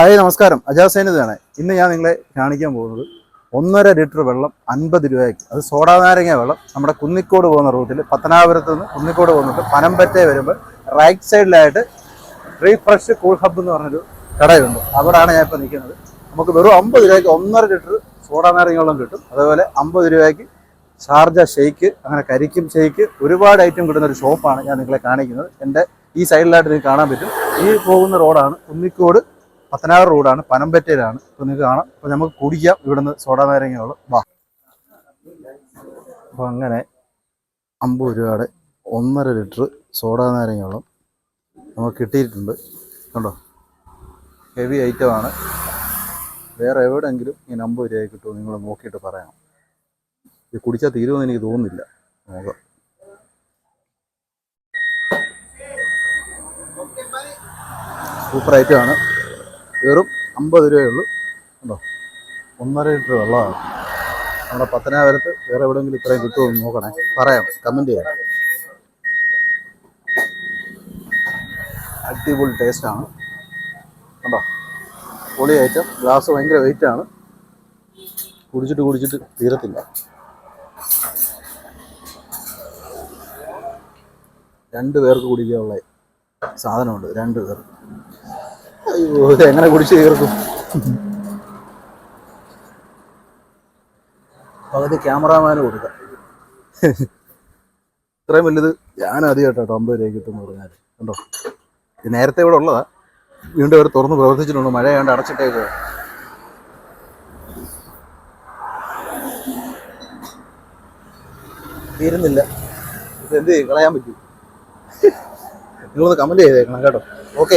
Hi നമസ്കാരം. അജാസ് സൈനിതാണ് ഇന്ന് ഞാൻ നിങ്ങളെ കാണിക്കാൻ പോകുന്നത് ഒന്നര ലിറ്റർ വെള്ളം അൻപത് രൂപയ്ക്ക്. അത് സോഡാ നാരങ്ങ വെള്ളം. നമ്മുടെ കുന്നിക്കോട് പോകുന്ന റൂട്ടിൽ പത്തനാപുരത്ത് നിന്ന് കുന്നിക്കോട് പോകുന്നുണ്ട് പനമ്പറ്റേ വരുമ്പോൾ റൈറ്റ് സൈഡിലായിട്ട് റീഫ്രഷ് കൂൾ ഹബ്ബ് എന്ന് പറഞ്ഞൊരു കടയുണ്ട്. അവിടെയാണ് ഞാൻ ഇപ്പോൾ നിൽക്കുന്നത്. നമുക്ക് വെറും അമ്പത് രൂപയ്ക്ക് ഒന്നര ലിറ്റർ സോഡാ നാരങ്ങ വെള്ളം കിട്ടും. അതുപോലെ അമ്പത് രൂപയ്ക്ക് ഷാർജ ഷെയ്ക്ക് അങ്ങനെ കരിക്കും ഷെയ്ക്ക് ഒരുപാട് ഐറ്റം കിട്ടുന്ന ഒരു ഷോപ്പാണ് ഞാൻ നിങ്ങളെ കാണിക്കുന്നത്. എന്റെ ഈ സൈഡിലായിട്ട് നിങ്ങൾക്ക് കാണാൻ പറ്റും. ഈ പോകുന്ന റോഡാണ് കുന്നിക്കോട് പത്തനാറ് റോഡാണ് പനമ്പറ്റയിലാണ്. അപ്പോൾ നിങ്ങൾക്ക് കാണാം. അപ്പോൾ നമുക്ക് കുടിക്കാം. ഇവിടുന്ന് സോഡാ നാരങ്ങകൾ വാ. അപ്പോൾ അങ്ങനെ അമ്പത് രൂപയുടെ ഒന്നര ലിറ്റർ സോഡാ നാരങ്ങയോളം നമുക്ക് കിട്ടിയിട്ടുണ്ട്. കണ്ടോ? ഹെവി ഐറ്റമാണ് വേറെ എവിടെയെങ്കിലും ഇങ്ങനെ അമ്പത് രൂപയ്ക്ക് കിട്ടുമോ നിങ്ങൾ നോക്കിയിട്ട് പറയാം ഇത് കുടിച്ചാൽ തീരുമെന്ന് എനിക്ക് തോന്നുന്നില്ല. നോക്കാം സൂപ്പർ ഐറ്റമാണ് വെറും അമ്പത് രൂപയേ ഉള്ളൂ. ഉണ്ടോ ഒന്നര ലിറ്റർ വെള്ളമാണ്. നമ്മുടെ പത്തനാപുരത്ത് വേറെ എവിടെയെങ്കിലും ഇത്രയും കിട്ടുമെന്ന് നോക്കണേ. പറയാം കമന്റ് ചെയ്യാം. അടിപൊളി ടേസ്റ്റാണ് കണ്ടോ? പൊളി ഐറ്റം ഗ്ലാസ് ഭയങ്കര വെയിറ്റാണ് കുടിച്ചിട്ട് കുടിച്ചിട്ട് തീരത്തില്ല. രണ്ട് പേർക്ക് കുടിക്കാനുള്ള സാധനമുണ്ട് രണ്ട് പേർക്ക്. അയ്യോ എങ്ങനെ കുടിച്ച് തീർക്കും? പകുതി ക്യാമറാമാന് കൊടുക്കാം. ഇത്രയും വലുത് ഞാൻ ആദ്യമായിട്ടോ അമ്പത് രൂപ കിട്ടുമെന്ന് പറഞ്ഞാൽ കണ്ടോ? ഇത് നേരത്തെ ഇവിടെ ഉള്ളതാ. വീണ്ടും അവർ തുറന്ന് പ്രവർത്തിച്ചിട്ടുണ്ട്. മഴയാണ്ട് അടച്ചിട്ടേക്ക് തീരുന്നില്ല. ഇത് എന്ത് കളയാൻ പറ്റും. നിങ്ങളൊന്ന് കമന്റ് ചെയ്തേക്കണം കേട്ടോ. ഓക്കെ.